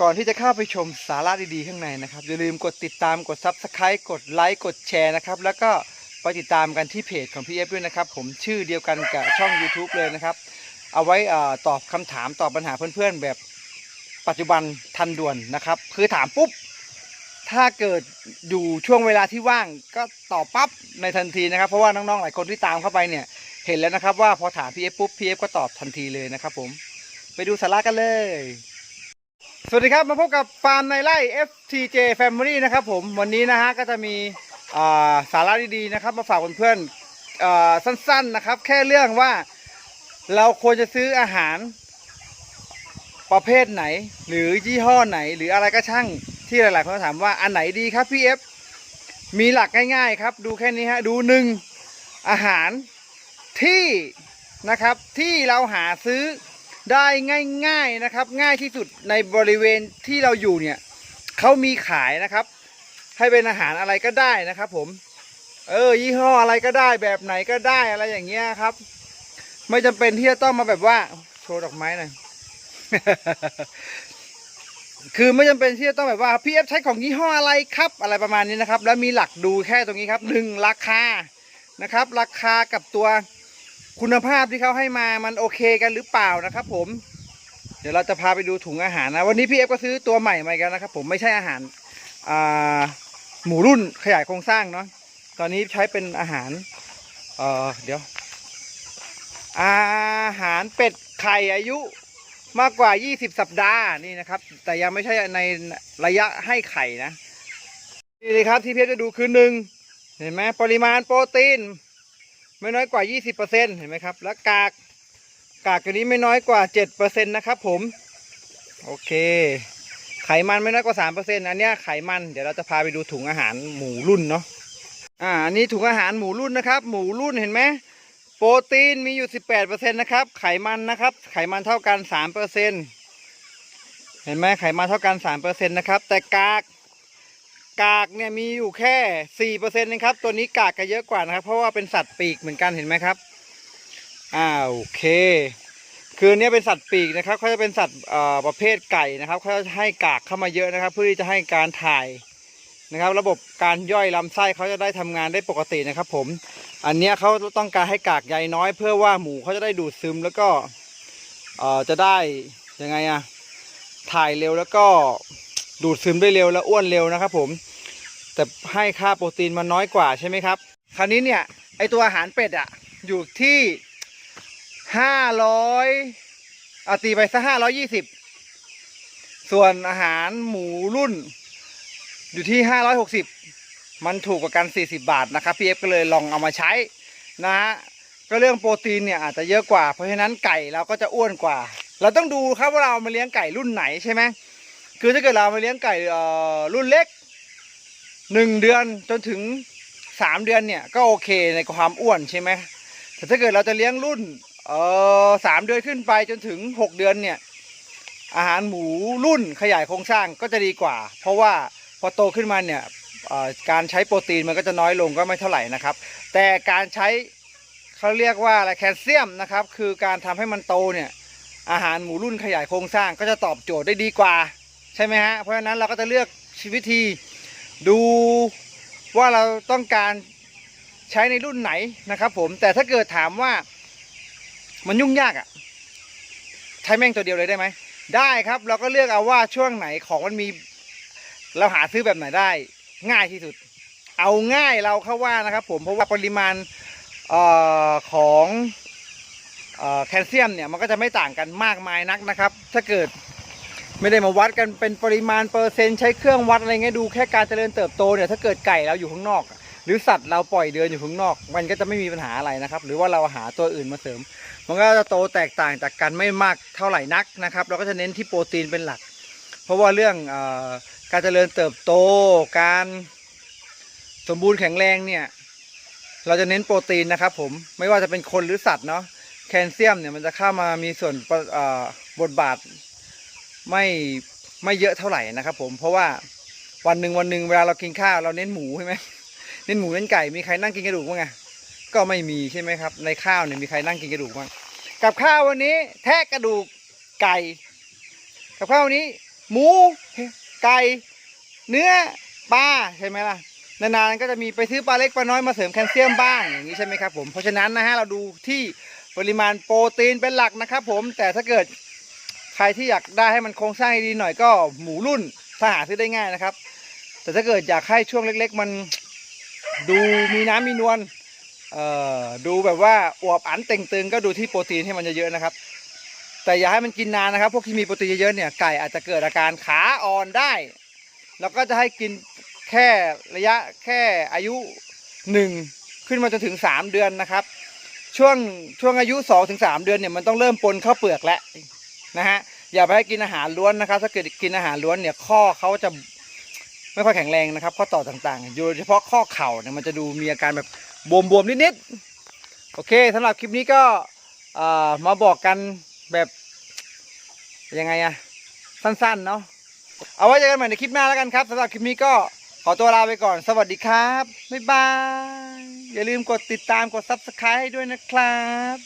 ก่อนที่จะเข้าไปชมสาระดีๆข้างในนะครับ อย่าลืมกดติดตามกด Subscribe กดไลค์กดแชร์นะครับ แล้วก็ไปติดตามกันที่เพจของพี่เอฟด้วยนะครับ ผมชื่อเดียวกันกับช่อง YouTube เลยนะครับ เอาไว้อ่อตอบคำถามตอบปัญหาเพื่อนๆ แบบปัจจุบันทันด่วนนะครับ คือถามปุ๊บ ถ้าเกิดอยู่ช่วงเวลาที่ว่างก็ตอบปั๊บในทันทีนะครับ เพราะว่าน้องๆหลายคนที่ตามเข้าไปเนี่ยเห็นแล้วนะครับว่าพอถามพี่เอฟปุ๊บพี่เอฟก็ตอบทันทีเลยนะครับผมไปดูสาระกันเลย สวัสดีครับมาพบกับฟาร์มในไร่ FTJ Family นะครับผมวันนี้นะฮะก็จะมีสาระดีๆนะครับมาฝากเพื่อนๆสั้นๆนะครับ แค่เรื่องว่าเราควรจะซื้ออาหารประเภทไหน หรือยี่ห้อไหน หรืออะไรก็ช่างที่หลายๆคนถามว่าอันไหนดีครับพี่เอฟมีหลักง่ายๆครับดูแค่นี้ฮะดูหนึ่งอาหารที่นะครับที่เราหาซื้อ ได้ง่ายๆนะครับ ง่ายที่สุดในบริเวณที่เราอยู่เนี่ยเขามีขายนะครับ ให้เป็นอาหารอะไรก็ได้นะครับ ผม เออ ยี่ห้ออะไรก็ได้แบบไหนก็ได้อะไรอย่างเงี้ยครับ ไม่จำเป็นที่จะต้องมาแบบว่า โชว์ดอกไม้หน่อยคือไม่จำเป็นที่จะต้องแบบว่าพี่เอฟใช้ของยี่ห้ออะไรครับ อะไรประมาณนี้นะครับ แล้วมีหลักดูแค่ตรงนี้ครับหนึ่งราคานะครับ ราคากับตัว คุณภาพที่เขาให้มามันโอเคกันหรือเปล่านะครับ ผม เดี๋ยวเราจะพาไปดูถุงอาหารนะ วันนี้พี่เอฟก็ซื้อตัวใหม่มากแล้วนะครับ ผมไม่ใช่อาหาราหมูรุ่นขยายโครงสร้างเนาะตอนนี้ใช้เป็นอาหารเออเดี๋ยว อาหารเป็ดไข่อายุมากกว่า 20 สัปดาห์นี่นะครับ แต่ยังไม่ใช่ในระยะให้ไข่นะนี่เลยครับที่เพชรจะดูคือหนึ่งเห็นไหมปริมาณโปรตีน ไม่น้อยกว่า 20%เห็นไหมครับ แล้วกากกากตัวนี้ไม่น้อยกว่า 7%นะครับผม โอเค ไขมันไม่น้อยกว่า 3%อันนี้ไขมัน เดี๋ยวเราจะพาไปดูถุงอาหารหมูรุ่นเนาะ อ่า อันนี้ถุงอาหารหมูรุ่นนะครับ หมูรุ่นเห็นไหม โปรตีนมีอยู่ 18%นะครับ ไขมันนะครับ ไขมันเท่ากัน 3%เห็นไหมไขมันเท่ากัน 3%นะครับ แต่กาก กากเนี่ยมีอยู่แค่สี่เปอร์เซ็นต์นะครับ ตัวนี้กากก็เยอะกว่านะครับ เพราะว่าเป็นสัตว์ปีกเหมือนกันเห็นไหมครับอ่าโอเค คือเนี้ยเป็นสัตว์ปีกนะครับเขาจะเป็นสัตว์ประเภทไก่นะครับเขาจะให้กากเข้ามาเยอะนะครับ เพื่อที่จะให้การถ่ายนะครับ ระบบการย่อยลำไส้เขาจะได้ทำงานได้ปกตินะครับ ผม อันเนี้ยเขาต้องการให้กากใยน้อย เพื่อว่าหมูเขาจะได้ดูดซึมแล้วก็จะได้ยังไงอะถ่ายเร็วแล้วก็ดูดซึมได้เร็วและอ้วนเร็วนะครับผม แต่ให้ค่าโปรตีนมันน้อยกว่าใช่ไหมครับ คราวนี้เนี่ยไอตัวอาหารเป็ดอะอยู่ที่ห้าร้อยอาตีไปซะห้าร้อยี่สิบส่วนอาหารหมูรุ่น อยู่ที่ห้าร้อยหกสิบมันถูกกว่ากันสี่สิบาทนะครับพี่เอฟก็เลยลองเอามาใช้นะฮะก็เรื่องโปรตีนเนี่ยอาจจะเยอะกว่า เพราะฉะนั้นไก่เราก็จะอ้วนกว่า เราต้องดูครับว่าเรามาเลี้ยงไก่รุ่นไหนใช่ไหมคือถ้าเกิดเรามาเลี้ยงไก่เอ่อรุ่นเล็ก หนึ่งเดือนจนถึงสามเดือนเนี่ยก็โอเคในความอ้วนใช่ไหมแต่ถ้าเกิดเราจะเลี้ยงรุ่นเอ่อสามเดือนขึ้นไปจนถึงหกเดือนเนี่ยอาหารหมูรุ่นขยายโครงสร้างก็จะดีกว่า เพราะว่าพอโตขึ้นมาเนี่ยการใช้โปรตีนมันก็จะน้อยลงก็ไม่เท่าไหร่นะครับ แต่การใช้เขาเรียกว่าอะไรแคลเซียมนะครับคือการทำให้มันโตเนี่ยอาหารหมูรุ่นขยายโครงสร้างก็จะตอบโจทย์ได้ดีกว่า ใช่ไหมฮะเพราะฉะนั้นเราก็จะเลือกชีวิตที ดูว่าเราต้องการใช้ในรุ่นไหนนะครับ ผมแต่ถ้าเกิดถามว่ามันยุ่งยากอะ่ะ ใช้แม่งตัวเดียวเลยได้ไหมได้ครับ เราก็เลือกเอาว่าช่วงไหนของมันมี เราหาซื้อแบบไหนได้ ง่ายที่สุด เอาง่ายเราเข้าว่านะครับ ผมเพราะว่าปริมาณออของออแคลเซียมเนี่ยมันก็จะไม่ต่างกันมากมายนักนะครับ ถ้าเกิด ไม่ได้มาวัดกันเป็นปริมาณเปอร์เซ็นต์ใช้เครื่องวัดอะไรเงี้ยดูแค่การเจริญเติบโตเนี่ยถ้าเกิดไก่เราอยู่ข้างนอก หรือสัตว์เราปล่อยเดือนอยู่ข้างนอก มันก็จะไม่มีปัญหาอะไรนะครับ หรือว่าเราหาตัวอื่นมาเสริม มันก็จะโตแตกต่างจากกันไม่มากเท่าไหร่นักนะครับ เราก็จะเน้นที่โปรตีนเป็นหลัก เพราะว่าเรื่องอการเจริญเติบโต การสมบูรณ์แข็งแรงเนี่ยเราจะเน้นโปรตีนนะครับผมไม่ว่าจะเป็นคนหรือสัตว์เนาะแคลเซียมเนี่ยมันจะเข้ามามีส่วนบทบาท ไม่ไม่เยอะเท่าไหร่นะครับ ผมเพราะว่าวันหนึ่งวันหนึ่งเวลาเรากินข้าวเราเน้นหมูใช่ไหมเน้นหมูเน้นไก่มีใครนั่งกินกระดูกบ้างไงก็ไม่มีใช่ไหมครับ ในข้าวเนี่ยมีใครนั่งกินกระดูกบ้างกับข้าววันนี้ แทะกระดูกไก่ กับข้าววันนี้ หมูไก่เนื้อปลาใช่ไหมล่ะนานๆก็จะมีไปซื้อปลาเล็กปลาน้อยมาเสริมแคลเซียมบ้างอย่างนี้ใช่ไหมครับผมเพราะฉะนั้นนะฮะเราดูที่ปริมาณโปรตีนเป็นหลักนะครับผมแต่ถ้าเกิด ใครที่อยากได้ให้มันโครงสร้างดีหน่อยก็หมูรุ่นถ้าหาซื้อได้ง่ายนะครับ แต่ถ้าเกิดอยากให้ช่วงเล็ก ๆ มันดูมีน้ำมีนวลเอ่อดูแบบว่าอวบอันเต่งตึงก็ดูที่โปรตีนให้มันเยอะๆนะครับ แต่อย่าให้มันกินนานนะครับ พวกที่มีโปรตีนเยอะๆเนี่ยไก่อาจจะเกิดอาการขาอ่อนได้ แล้วก็จะให้กินแค่ระยะแค่อายุหนึ่งขึ้นมาจนถึงสามเดือนนะครับ ช่วงช่วงอายุสองถึงสามเดือนเนี่ยมันต้องเริ่มปนข้าวเปลือกแล้ว นะฮะอย่าไปให้กินอาหารล้วนนะครับ ถ้าเกิดกินอาหารล้วนเนี่ยข้อเขาจะไม่ค่อยแข็งแรงนะครับข้อต่อต่างๆโดยเฉพาะข้อเข่าเนี่ยมันจะดูมีอาการแบบบวมๆนิดๆโอเคสำหรับคลิปนี้ก็มาบอกกันแบบยังไงอะสั้นๆเนาะเอาไว้เจอกันใหม่ในคลิปหน้าแล้วกันครับสำหรับคลิปนี้ก็ขอตัวลาไปก่อน สวัสดีครับ บ๊ายบาย อย่าลืมกดติดตามกด subscribe ด้วยนะครับ